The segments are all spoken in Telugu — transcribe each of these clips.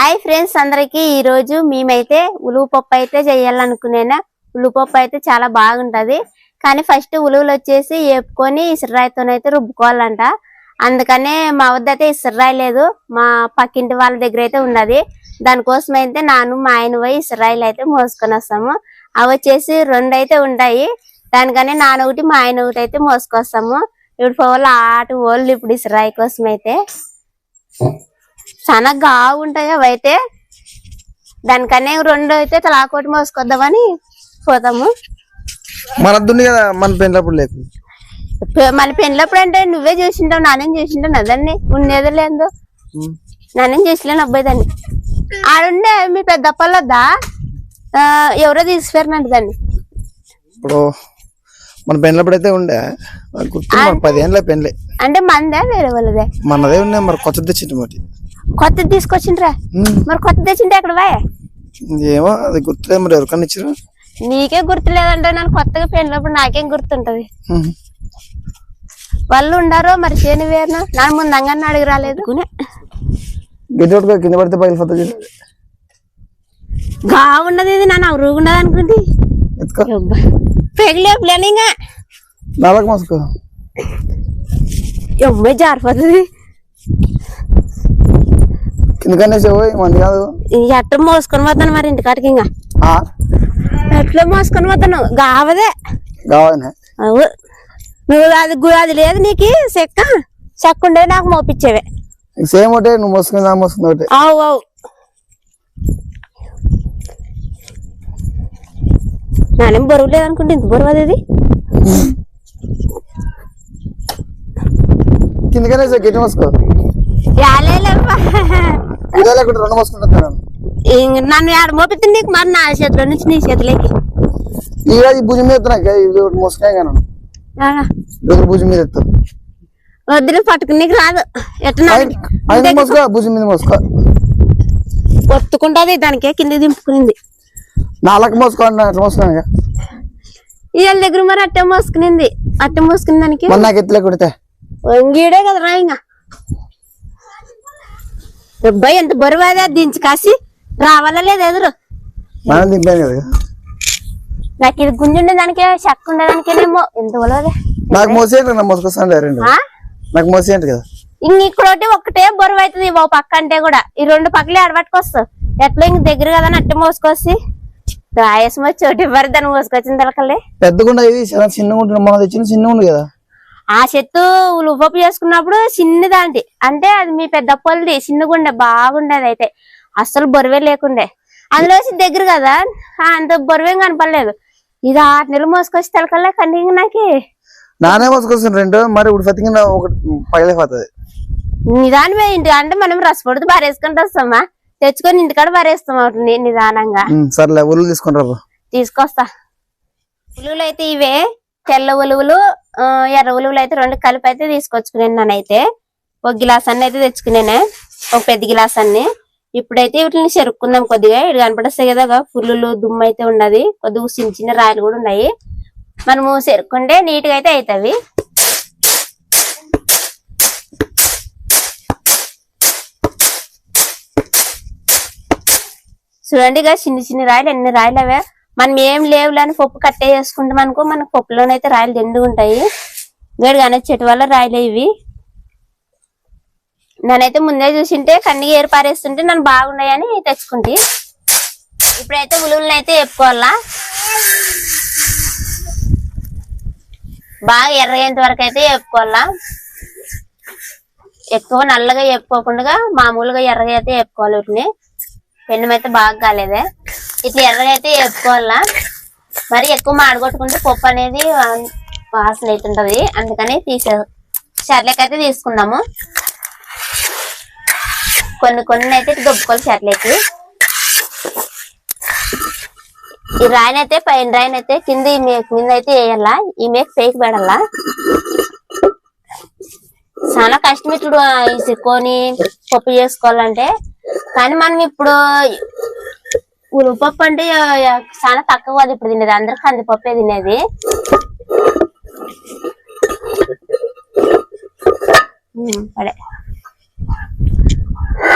హాయ్ ఫ్రెండ్స్ అందరికీ. ఈరోజు మేమైతే ఉలువ పప్పు అయితే చేయాలనుకునేనా ఉలువపప్పు అయితే చాలా బాగుంటుంది. కానీ ఫస్ట్ ఉలువలు వచ్చేసి వేపుకొని ఇసురాయితోనైతే రుబ్బుకోవాలంట. అందుకనే మా వద్ద అయితే ఇసురాయి లేదు. మా పక్కింటి వాళ్ళ దగ్గర అయితే ఉన్నది. దానికోసం అయితే నాను మా ఆయన పోయి ఇసురాయిలు అయితే మోసుకొని వస్తాము. అవి వచ్చేసి రెండు అయితే ఉంటాయి. దానికనే నాన్న ఒకటి మా ఆయన ఒకటి అయితే మోసుకొస్తాము. ఇప్పుడు పోవాలి ఆటు వాళ్ళు ఇప్పుడు ఇసురాయి కోసం అయితే. చాలా గావు ఉంటాయి అవి అయితే దానికనే రెండు అయితే తలాకోటి మోసుకొద్దామని పోతాము. మన కదా మన పెళ్ళప్పుడు లేకు. పె- మళ్ళీ పెళ్ళప్పుడు అంటే నువ్వే చూసింటావు నానేం చూసింటావు నదాన్ని ఉండేది లేదు. నానేం చేసలేను అబ్బాయి దాన్ని ఆడుండే మీ పెద్దప్పలు వద్దా ఆ, ఎవరో తీసుకుపోయారంట దాన్ని. ఇప్పుడు మన పెళ్ళప్పుడు అయితే ఉండే పదిహేనులే పెళ్ళి అంటే మందే వేరే వాళ్ళదే? మనదే ఉండే మరి కొత్త తెచ్చింది మరి కొత్తది తీసుకొచ్చిండ్రా. మరి కొత్త తెచ్చింటే అక్కడ పోయే ఏమో అది గుర్తులేదు మరి ఎవరికన్నా ఇచ్చారు నీకే గుర్తు లేదంటే నన్ను కొత్తగా పెళ్ళినప్పుడు నాకేం గుర్తుంటది? వాళ్ళు ఉండారో మరి చేను వేరును నన్ను ముందంగా అడిగి రాలేదు. గిడ్డ కింద పడితే పగిలిపోతుంది గా ఉన్నది ఇది నన్ను అవరుగున్నది అనుకుంది. ఎత్తుకో. పెగిలే ప్లానింగ్. నాలుగు మోసుకో. ఎమ్మె జారిపోతుంది. కిందకనే పోయి? మంది కాదు. ఎట్ట మోసుకొని పోతాను మరి ఇంటికాడికి ఇంకా. ఆ, ఎట్లా మోసుకొని పోతాను. గావదే. నువ్వు అది అది లేదు నీకు? చెక్క చెక్క ఉండే నాకు మోపించేవే సేమ్ ఒకటే నువ్వు మోసుకుని నా మోసుకుంది ఒకటే. అవు అవు. నానేం బరువు లేదనుకుంటే ఇంత బరువు అది కిందకనే గిడ్డ మోసుకో. యాలేలేవ్వా. నన్ను ఆడ మోపిస్తుంది నీకు మరి నా చేతిలో నుంచి నీ చేతిలోకి. ఈ భుజం మీద ఎదురు భుజం మీద వద్దులే పట్టుకుని నీకు రాదు. ఎట్లా భుజం మీద మోసుకో. ఒత్తుకుంటది దానికే కింద దింపుకునింది. నాలుగు మోసుకో అన్న అట్లా మోసుకున్నాను వీళ్ళ దగ్గర మరి అట్టే మోసుకునింది. అట్టే మోసుకుని దానికి నాకు ఎత్తులే కొడితే వంగీడే కదా రా ఇంకా. అబ్బాయి ఎంత బరువు అదే దించి కాసి. రావాలా లేదు ఎదురు? మనం దింపాను కదా. నాకు ఇది గుంజుండే దానికే చెక్క ఉండేదానికేనేమో ఎంత బలవదే నాకు మోసేయండి నా మోసుకొస్తాను రెండు. ఆ? నాకు మోసేయండి కదా. ఇంక ఇక్కడ ఒకటే బరువు అవుతుంది ఓ పక్క అంటే కూడా. ఈ రెండు పక్కలే అడబట్టుకొస్తావు. ఎట్లా ఇంక దగ్గర కదా అట్టే మోసుకొచ్చి. రాయసం వచ్చి చోటు ఇవ్వరు దాన్ని మోసుకొచ్చిన తలకల్లే పెద్దగుండా ఇది చిన్నగా ఉంటుంది మన తెచ్చిన చిన్నగా ఉంది కదా. ఆ చెట్టు ఉలుపప్పు చేసుకున్నప్పుడు చిన్నదాంటి అంటే అది మీ పెద్ద పొలది చిన్నగుండే బాగుండేది అయితే. అస్సలు బరువే లేకుండే. అందులో దగ్గర కదా అంత బరువేం కనపడలేదు. ఇది ఆరు నెలలు మోసుకొచ్చి తలకల్లా కంటింగ్ నాకి. నానే మోసుకొస్తాను రెండు మరి ఇప్పుడు ఫతికిన ఒకటి పగిలిపోతుంది నిదానమే ఇంటి అంటే మనం రసపొడితో బారేసుకుంటూ వస్తామా తెచ్చుకొని ఇంటికాడ బారేస్తాం నిదానంగా. సర్లే ఉల్లు తీసుకుని తీసుకొస్తా. ఉలువలు అయితే ఇవే తెల్ల ఉలువలు ఎర్ర ఉలువలు అయితే రెండు కలిపి అయితే తీసుకొచ్చుకున్నాను నేనైతే. ఒక గిలాస్ అన్ని అయితే తెచ్చుకున్నాను ఒక పెద్ద గిలాస్ అన్ని. ఇప్పుడైతే వీటిని చెరుక్కుందాం కొద్దిగా. ఇటు కనపడస్తాయి కదా పుల్లులు దుమ్ము అయితే ఉన్నది. కొద్దిగా చిన్న చిన్న రాయలు కూడా ఉన్నాయి. మనము చెరుక్కుంటే నీట్గా అయితే అవుతాయి చూడండి ఇక చిన్న చిన్న రాయలు. ఎన్ని రాయలు అవే మనం ఏం లేవులని పప్పు కట్టే చేసుకుంటాం అనుకో మన పప్పులోనైతే రాయలు దండు ఉంటాయి. వేడి చెట్టు వల్ల రాయలే ఇవి. నన్నైతే ముందే చూసింటే కన్నిగా ఏరు పారేస్తుంటే నన్ను బాగున్నాయని తెచ్చుకుంటే ఇప్పుడైతే ఉలువలను అయితే వేపుకోవాలా. బాగా ఎర్రగేంత వరకు అయితే వేపుకోవాలా. ఎక్కువ నల్లగా వేపుకోకుండా మామూలుగా ఎర్రగా అయితే వేపుకోవాలి వీటిని. పెన్నమైతే అయితే బాగా కాలేదే. ఇట్లా ఎర్రగా అయితే వేపుకోవాలా మరి ఎక్కువ మాడగొట్టుకుంటే పప్పు అనేది వాసన అవుతుంటది అందుకని తీసే షర్లకి తీసుకుందాము. కొన్ని కొన్ని అయితే ఇటు దొబ్బుకోవాలి షర్లకి. ఈ రాయిని అయితే పైన రాయిని అయితే కింద ఈ మేక మీద అయితే వేయాలా? ఈ మేక పేకి పెడాలా? చాలా కష్టం ఇప్పుడు ఇసుకొని పప్పు చేసుకోవాలంటే. కానీ మనం ఇప్పుడు ఉలుపప్పు అంటే చాలా తక్కువ ఇప్పుడు తినేది. అందరు కందిపప్పే తినేది. అదే.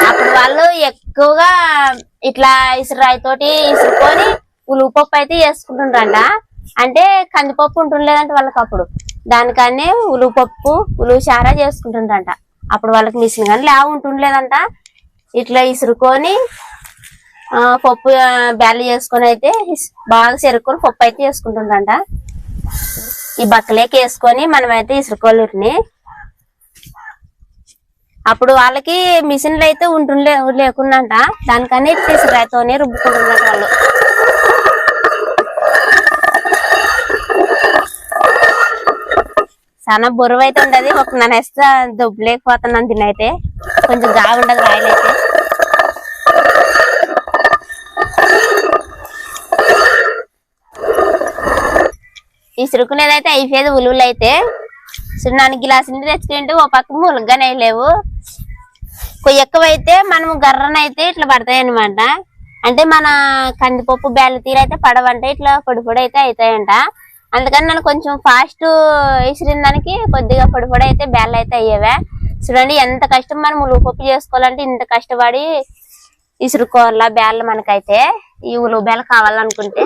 అప్పుడు వాళ్ళు ఎక్కువగా ఇట్లా ఇసురాయి తోటి ఇసురుకొని ఉలుగుపప్పు అయితే వేసుకుంటుండ్రంట అంటే కందిపప్పు ఉంటుండలేదంట వాళ్ళకి అప్పుడు దానికనే ఉలువు పప్పు చారా చేసుకుంటుండ్రంట. అప్పుడు వాళ్ళకి మిషన్ కానీ లేవు ఉంటుండలేదంట ఇట్లా ఇసురుకొని పప్పు బ్యాలీ చేసుకుని అయితే బాగా చెరుక్కొని పప్పు అయితే చేసుకుంటుందంట. ఈ బక్కలేకి వేసుకొని మనమైతే ఇసురుకోలేటిని అప్పుడు వాళ్ళకి మిషన్లు అయితే ఉంటుండే లేకుండంట. దానికని ఇసురాయితోనే రుబ్బుకుంటున్నారు వాళ్ళు. చాలా బరువు అయితే ఉండదు ఒక నన్ను వేస్తే దొబ్బు లేకపోతున్నాను తినైతే కొంచెం గాగా ఉండదు రాయలు అయితే ఇసురుకునేదైతే అయిపోయేది ఉలువులు అయితే సో నాలుగు గిలాసులు తెచ్చుకుంటే ఓ పక్క ములగ్గానే లేవు. ఎక్కువైతే మనం గర్రనైతే ఇట్లా పడతాయి అనమాట అంటే మన కందిపప్పు బేళ్ళ తీర అయితే పడవంటే ఇట్లా పొడి పొడి అయితే అవుతాయంట అందుకని నన్ను కొంచెం ఫాస్ట్ విసిరిన దానికి కొద్దిగా పొడి పొడి అయితే బేళ్ళు అయితే అయ్యేవే. చూడండి ఎంత కష్టం మనం ఉలువపప్పు చేసుకోవాలంటే ఇంత కష్టపడి ఇసురుకోవాలా బేళ్ళు మనకైతే. ఈ ఉలువ బేళ్ళు కావాలనుకుంటే.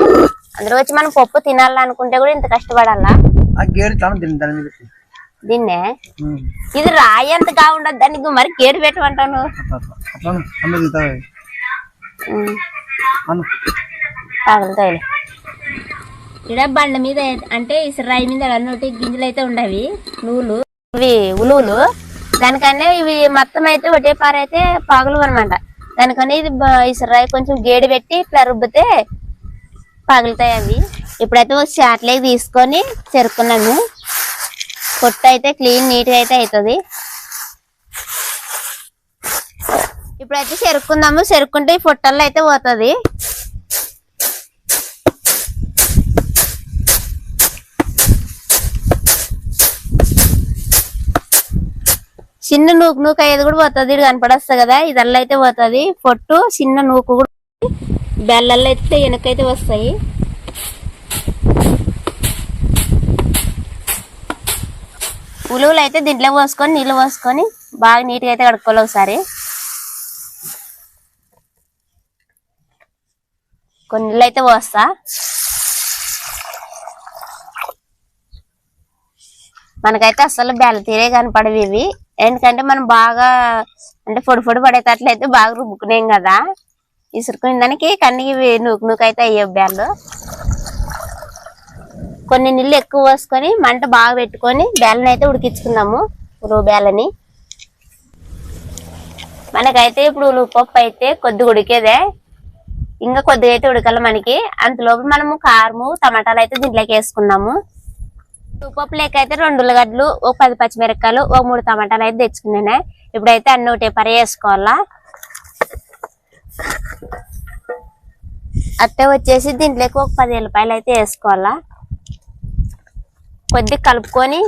అందులో వచ్చి మనం పప్పు తినాలనుకుంటే కూడా ఇంత కష్టపడాలా? దీన్నే. ఇది రాయి అంతగా ఉండదు దానికి మరి గేడు పెట్టమంటాను ఇక్కడ బండ మీద అంటే ఇసురాయి మీద అన్నోటి గింజలు అయితే ఉండవి నూలు. ఇవి ఉలువులు. దానికన్నా ఇవి మొత్తం అయితే ఒకటే పారైతే పాగులు అనమాట దానికన్నా ఇది ఇసురాయి కొంచెం గేడి పెట్టి ఇట్లా రుబ్బితే పగులుతాయి అవి ఇప్పుడైతే ఒక చాట్లేకి తీసుకొని చెరుకున్నాము పొట్టు అయితే క్లీన్ నీట్గా అయితే అవుతుంది ఇప్పుడైతే చెరుక్కుందాము. చెరుక్కుంటే ఈ పొట్టల్లో అయితే పోతుంది. చిన్న నూకు నూకు అయ్యేది కూడా పోతుంది. ఇది కనపడొస్తుంది కదా. ఇదల్లా అయితే పోతుంది. పొట్టు చిన్న నూకు కూడా బెల్లల్లో అయితే వెనకైతే వస్తాయి. ఉలువలు అయితే దీంట్లో పోసుకొని నీళ్ళు పోసుకొని బాగా నీట్గా అయితే కడుక్కోవాలి ఒకసారి. కొన్ని నీళ్ళు అయితే పోస్తా. మనకైతే అసలు బెల్ల తీరే కనపడవి ఇవి. ఎందుకంటే మనం బాగా అంటే పొడి పొడి పడేటట్లయితే బాగా రుబ్బుకునేం కదా. ఇసురుకునే దానికి కన్నికి నూకు నూకైతే అయ్యే బెల్లు కొన్ని నీళ్ళు ఎక్కువ పోసుకొని మంట బాగా పెట్టుకొని బ్యాలని అయితే ఉడికించుకున్నాము ఉలువ బెల్లని మనకైతే ఇప్పుడు ఉలుపప్పు అయితే కొద్దిగా ఉడికేదే. ఇంకా కొద్దిగా అయితే ఉడకాలి మనకి. అంతలోపు మనము కారము టమాటాలు అయితే దీంట్లోకి వేసుకున్నాము ఉప్పు లేక అయితే రెండు ఉల్లగడ్డలు ఒక పది పచ్చిమిరపకాయలు ఒక మూడు టమాటాలు అయితే తెచ్చుకున్నానే. ఇప్పుడైతే అన్ని ఒకటే పరి వేసుకోవాలా. అట్టే వచ్చేసి దీంట్లోకి ఒక పది ఎల్లిపాయలు అయితే వేసుకోవాలా. కొద్దిగా కలుపుకొని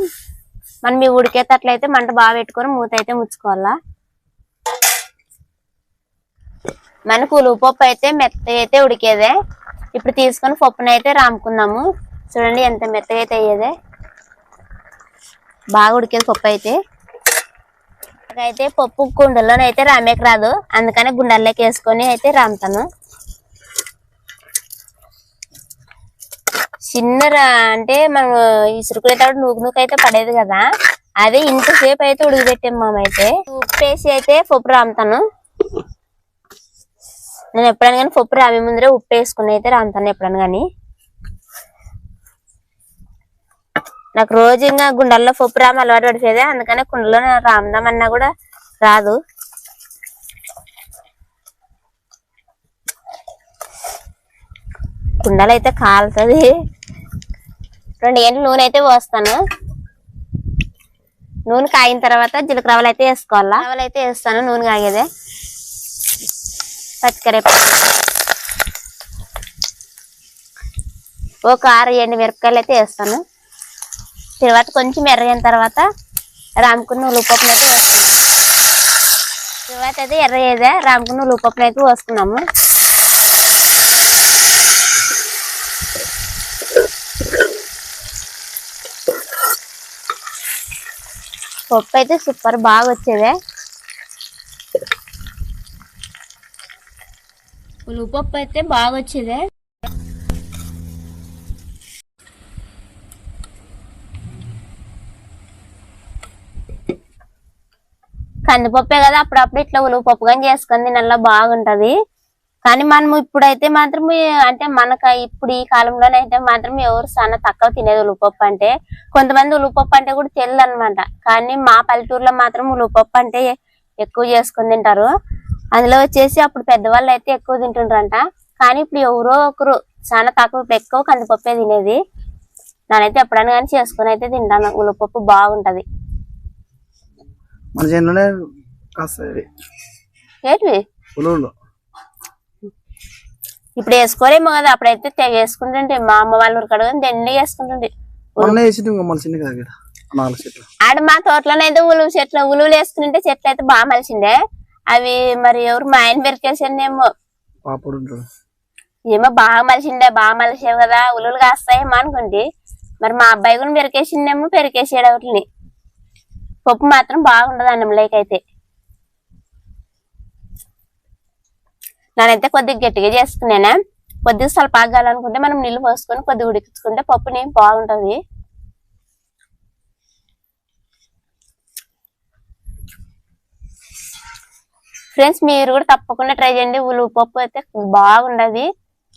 మనం ఇవి ఉడికేటట్లయితే మంట బాగా పెట్టుకొని మూత అయితే ముచ్చుకోవాలా. మనకు ఉలుపప్పు అయితే మెత్తగా అయితే ఉడికేదే. ఇప్పుడు తీసుకొని పప్పునైతే రాముకుందాము. చూడండి ఎంత మెత్తగా అయితే అయ్యేదే. బాగా ఉడికేది పప్పు అయితే. అయితే పప్పు కుండలోనైతే రామేకి రాదు. అందుకని గుండెల్లోకి వేసుకొని అయితే రాముతాను. చిన్న అంటే మనం ఇసురుకునేటప్పుడు నూకు నూకు అయితే పడేది కదా. అదే ఇంతసేపు అయితే ఉడికిపెట్టాం మామైతే ఉప్పు వేసి అయితే పప్పు రాముతాను. నేను ఎప్పుడైనా కానీ పప్పు రామే ముందరే ఉప్పు వేసుకుని అయితే రాముతాను ఎప్పుడైనా కానీ. నాకు రోజు ఇంకా గుండెల్లో పప్పు రామ అలవాటు పడిపోయేదే. అందుకనే కుండలో రామదామన్నా కూడా రాదు. కుండలు అయితే కాలుతుంది. రెండు ఏళ్ళు నూనె అయితే పోస్తాను. నూనె కాగిన తర్వాత జీలకర్ర రవ్వలు అయితే వేసుకోవాలా? రవ్వలు అయితే వేస్తాను నూనె కాగేదే. పచ్చికరేపాకు ఒక ఆరు ఎండు మిరపకాయలు అయితే వేస్తాను. తర్వాత కొంచెం ఎర్రగిన తర్వాత రామకున్న ఉల్లిపప్పులు అయితే వేస్తున్నాను తర్వాత అయితే ఎర్రయ్యేదే రామకున్న ఉల్లిపప్పులు అయితే పోసుకున్నాము పప్పు అయితే సూపర్ బాగా వచ్చేదే. ఉల్లిపప్పు అయితే బాగా వచ్చేదే. కందిపప్పే కదా అప్పుడప్పుడు ఇట్లా ఉలువపప్పు కానీ చేసుకొని తినల్లా బాగుంటది. కానీ మనం ఇప్పుడైతే మాత్రం అంటే మనకు ఇప్పుడు ఈ కాలంలోనైతే మాత్రం ఎవరు చాలా తక్కువ తినేది ఉలుపప్పు అంటే కొంతమంది ఉలుపప్పు అంటే కూడా తెలియదు అనమాట కానీ మా పల్లెటూరులో మాత్రం ఉలుపప్పు అంటే ఎక్కువ చేసుకొని తింటారు. అందులో వచ్చేసి అప్పుడు పెద్దవాళ్ళు అయితే ఎక్కువ తింటుండ్రంట. కానీ ఇప్పుడు ఎవరో ఒకరు చాలా తక్కువ ఎక్కువ కందిపప్పే తినేది. నేనైతే ఎప్పుడైనా కానీ చేసుకుని అయితే తింటాను. ఉలుపప్పు బాగుంటది. మన చేనులోనే కాస్తాయి ఏంటివి ఉలువలు. ఇప్పుడు వేసుకోరేమో కదా అప్పుడైతే తెగ వేసుకుంటుంటే మా అమ్మ వాళ్ళ దండి మొన్న చిన్న కదా ఇక్కడ నాలుగు చెట్లు. ఆడ మా తోటలోనైతే ఉలువు చెట్లు ఉలువులు వేసుకుంటే చెట్లు అయితే బాగా మలిసిండే అవి మరి ఎవరు మా ఆయన పెరికేసానేమో పాపడు ఉంటాడు. ఏమో బాగా మలిసిండే బాగా మలిసావు కదా ఉలువులు కాస్తాయేమో అనుకుంటే. మరి మా అబ్బాయి కూడా పెరికేసిండేమో పెరికేసాడు వాటిని పప్పు మాత్రం బాగుండదు అన్నంలోకి అయితే నేనైతే కొద్దిగా గట్టిగా చేసుకున్నానా కొద్దిగా సలపాగాలనుకుంటే మనం నీళ్ళు పోసుకొని కొద్దిగా ఉడికించుకుంటే పప్పుని బాగుంటుంది. ఫ్రెండ్స్ మీరు కూడా తప్పకుండా ట్రై చేయండి. ఉలువ పప్పు అయితే బాగుండదు.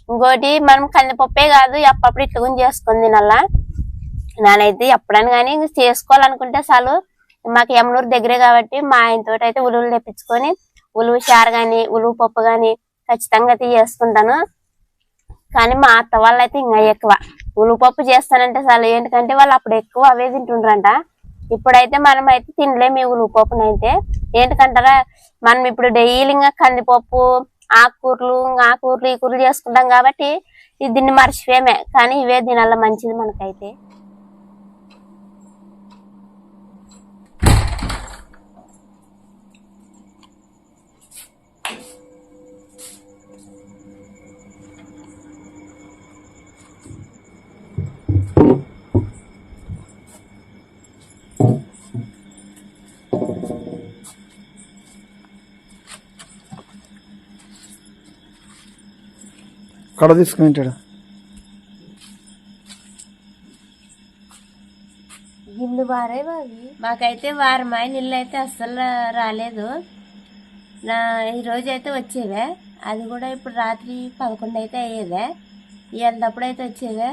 ఇంకోటి మనం కందిపప్పే కాదు అప్పుడప్పుడు ఇట్లా కూడా చేసుకుంది తినాలా? నేనైతే ఎప్పుడని కానీ చేసుకోవాలనుకుంటే చాలు. మాకు యమునూరు దగ్గరే కాబట్టి మా ఆయనతో అయితే ఉలువలు తెప్పించుకొని ఉలువ చారు కానీ ఉలువ పప్పు కానీ ఖచ్చితంగా అయితే చేసుకుంటాను కానీ మా అత్త వాళ్ళు అయితే ఇంకా ఎక్కువ. ఉలువ పప్పు చేస్తానంటే చాలు. ఎందుకంటే వాళ్ళు అప్పుడు ఎక్కువ అవే తింటుండ్రంట. ఇప్పుడైతే మనం అయితే తినలేము ఈ ఉలువ అయితే ఏంటంటారా మనం ఇప్పుడు డైలీ ఇంకా కందిపప్పు ఆకుకూరలు ఆకుకూరలు ఈ కూరలు చేసుకుంటాం కాబట్టి ఇది దీన్ని మర్చిపోయామే. కానీ ఇవే తినాల మంచిది మనకైతే. కడ తీసుకుని గిన్నె వారే బావి మాకైతే వారమాయ నీళ్ళు అయితే అస్సలు రాలేదు. నా ఈరోజు అయితే వచ్చేవే. అది కూడా ఇప్పుడు రాత్రి పదకొండు అయితే అయ్యేదే. ఇవాళప్పుడు అయితే వచ్చేదే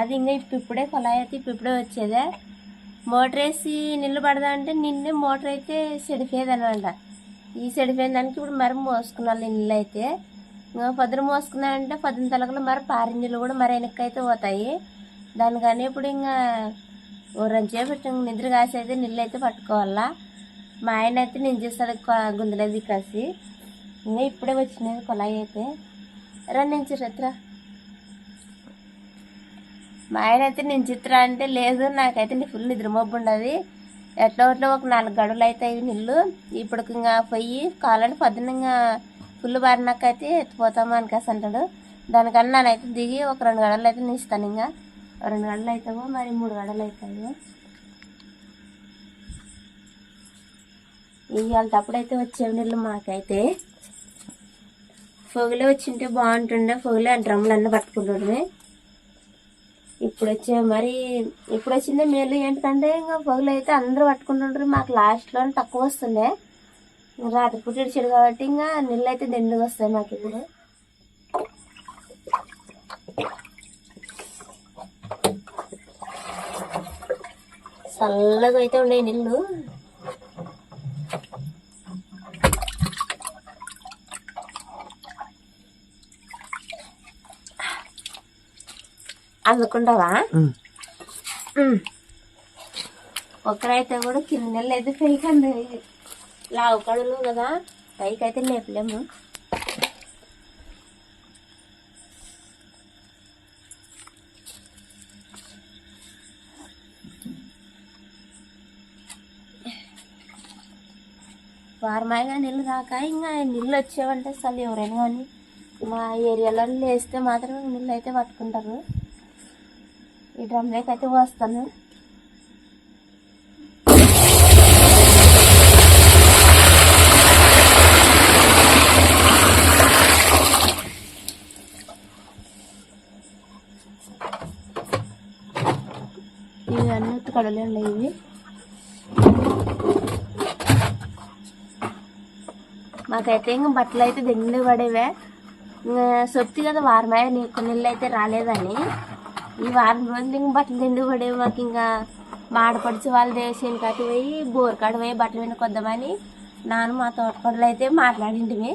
అది ఇంకా ఇప్పుడు ఇప్పుడే కుళాయి అయితే ఇప్పుడు ఇప్పుడే వచ్చేదే. మోటార్ వేసి నీళ్ళు పడదా అంటే నిన్నే మోటార్ అయితే చెడిపోయేది అనమాట ఈ సెడిపోయిన దానికి ఇప్పుడు మరి మోసుకున్నాను నీళ్ళు అయితే పొద్దున మోసుకున్నాడంటే పొద్దున తలకలు మరి పారి నీళ్ళు కూడా మరి వెనక్కైతే అయితే పోతాయి దానికని ఇప్పుడు ఇంకా ఓ నిద్ర కాసి అయితే నీళ్ళు అయితే పట్టుకోవాలా. మా ఆయన అయితే నేను చేస్తాడు గుందలేదు కాసి ఇంకా ఇప్పుడే వచ్చినది కొలాయి అయితే. రా నేను చిత్ర మా ఆయన అయితే నేను చిత్ర అంటే లేదు నాకైతే నీ ఫుల్ నిద్ర మబ్బు ఉండదు. ఎట్లా అట్లా ఒక నాలుగు గడువులు అవుతాయి నీళ్ళు. ఇప్పుడు ఇంకా పొయ్యి కాలని పొద్దున్న ఇంకా ఫుల్ బారినాకైతే ఎత్తిపోతాము అనికేసి అంటాడు. దానికన్నా నేనైతే దిగి ఒక రెండు గడలు అయితే నేను ఇంకా. రెండు గడలు అవుతావో మరి మూడు గడలు అవుతాయో ఇవాళటప్పుడైతే వచ్చేవి నీళ్ళు మాకైతే. పొగలే వచ్చింటే బాగుంటుండే. పొగలే ఆ డ్రమ్లన్నీ పట్టుకుంటుండే. ఇప్పుడు వచ్చే మరి ఇప్పుడు వచ్చిందే మేలు ఏంటంటే ఇంకా పొగలు అయితే అందరూ పట్టుకుంటుంటారు మాకు లాస్ట్లో తక్కువ వస్తుండే. రాత్రి పూట ఇడిచాడు కాబట్టి ఇంకా నీళ్ళు అయితే దండుగా వస్తాయి మాకు ఇప్పుడు. చల్లగా అయితే ఉండే నీళ్ళు అందుకుంటావా. ఒకరైతే కూడా కింద నెలలు అయితే పైకి లావు కడులు కదా? పైకైతే లేపలేము. వారమాయిగా నీళ్ళు రాక ఇంకా నీళ్ళు వచ్చేవంటే అసలు ఎవరైనా కానీ మా ఏరియాలో వేస్తే మాత్రం నీళ్ళు అయితే పట్టుకుంటారు. ఈ డ్రమ్లోకి అయితే వస్తాను పోస్తాను కడలు ఉన్నాయి ఇవి. మాకైతే ఇంకా బట్టలు అయితే దిండి పడేవే. సొత్తి కదా వారమే నీకు నీళ్ళు అయితే రాలేదని. ఈ వారం రోజులు ఇంక బట్టలు దిండి పడేవి మాకు ఇంకా. మాడపడిచి వాళ్ళు దేశం కట్టి పోయి బోర్ కాడ పోయి బట్టలు వినుకొద్దామని నాన్న మా తోటకొడలు అయితే మాట్లాడింటివి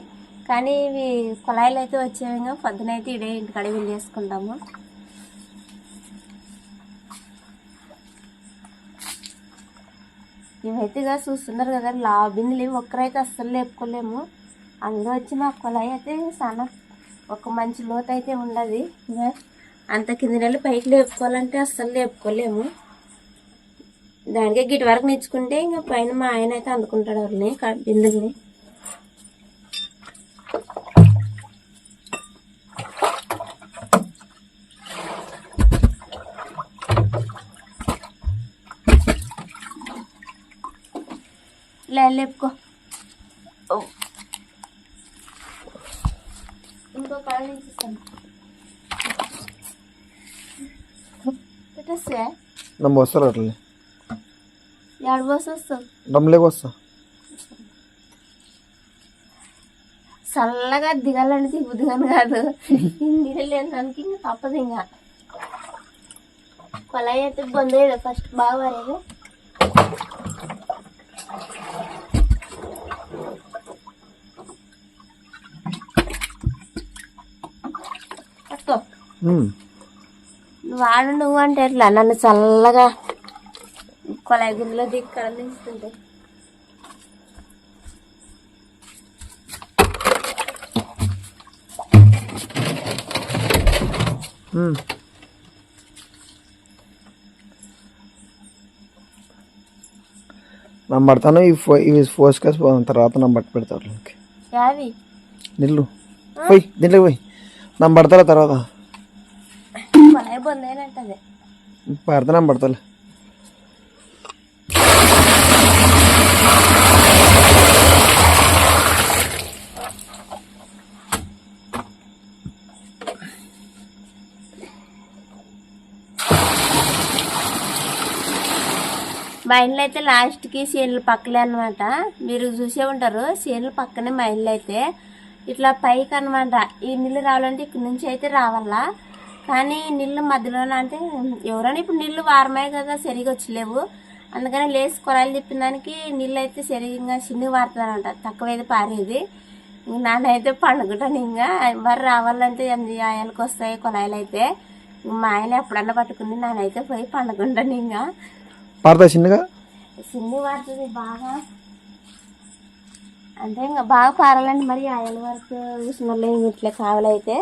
కానీ ఇవి కుళాయిలు అయితే వచ్చేవి ఇంకా పొద్దునైతే ఇడే ఇంటికాడ వెళ్ళి చేసుకుంటాము. ఇవైతే ఇక చూస్తున్నారు కదా లా బిందులు ఒక్కరైతే అస్సలు లేపుకోలేము. అందులో వచ్చి మా కుళాయి అయితే చాలా ఒక మంచి లోతు అయితే ఉండదు. ఇక అంత కింద నెల పైకి లేపుకోవాలంటే అస్సలు లేపుకోలేము. దానికే గిటి వరకు నేర్చుకుంటే ఇంకా పైన మా ఆయన అయితే అందుకుంటాడు వాళ్ళని క- బిందుల్ని లే లేపుకో ఓ. ఇంకో కాళ్ళు తీసేస్తాను పెట్టేస్తే నమ్మ వస్తారు అట్లే ఏడు బస్సు వస్తావు నమ్మలేక వస్తా చల్లగా దిగాలని దిగు దిగను కాదు నీళ్ళు లేదానికి ఇంకా తప్పదు ఇంకా కొలాయి అయితే బంద్ అయ్యేది ఫస్ట్ బాగా పడేది ఉమ్. నువ్వు అంటే ఎట్లా? నన్ను చల్లగా కొలాయి గుండెలో దిక్కడ దించుతుంటే. నమ్మ పడతాను ఇవి ఫో ఇవి ఫోర్స్కేసి తర్వాత బట్ట పెడతారు నిల్లు. పోయి దీంట్లోకి పోయి. నమ్మ పడతారా తర్వాత? పడతా నమ్మ పడతాలే మా ఇంట్లో అయితే లాస్ట్కి చేనుల పక్కలే అనమాట మీరు చూసే ఉంటారు చేనుల పక్కనే మా అయితే. ఇట్లా పైకి అనమాట ఈ నీళ్ళు రావాలంటే ఇక్కడ నుంచి అయితే రావాలా? కానీ నీళ్ళు మధ్యలో అంటే ఎవరైనా ఇప్పుడు నీళ్ళు వారమే కదా సరిగా వచ్చలేవు అందుకని లేసి కొలాయిలు తిప్పిన దానికి నీళ్ళు అయితే సరిగా చిన్నగా పారుతుందంట తక్కువ అయితే పారేది. ఇంక నాన్నైతే పండుకుంటాను ఇంకా. మరి రావాలంటే ఎనిమిది ఆయాలకు వస్తాయి కొలాయిలు అయితే మా ఆయన ఎప్పుడన్నా పట్టుకుని నాన్నైతే పోయి పండుకుంటాను ఇంకా. పడతా చిన్నగా? సిన్ని పడుతుంది బాగా. అంటే ఇంకా బాగా పారాలండి మరి ఆయన వరకు. చూసిన ఇట్లా కావాలైతే.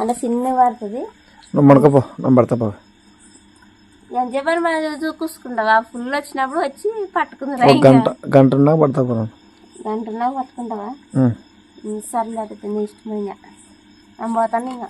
అలా సిన్ని పడుతుంది. నువ్వు మడకపో నమ్మ పడతా పో. ఎంత చెప్పని మనం చూసుకుంటావా? ఫుల్ వచ్చినప్పుడు వచ్చి పట్టుకుందిరా ఒక గంట గంట ఉన్నా పడతా పో గంటన్నా పట్టుకుంటావా. సర్లే అయితే నీ ఇష్టం ఇంకా నేను పోతాను ఇంకా.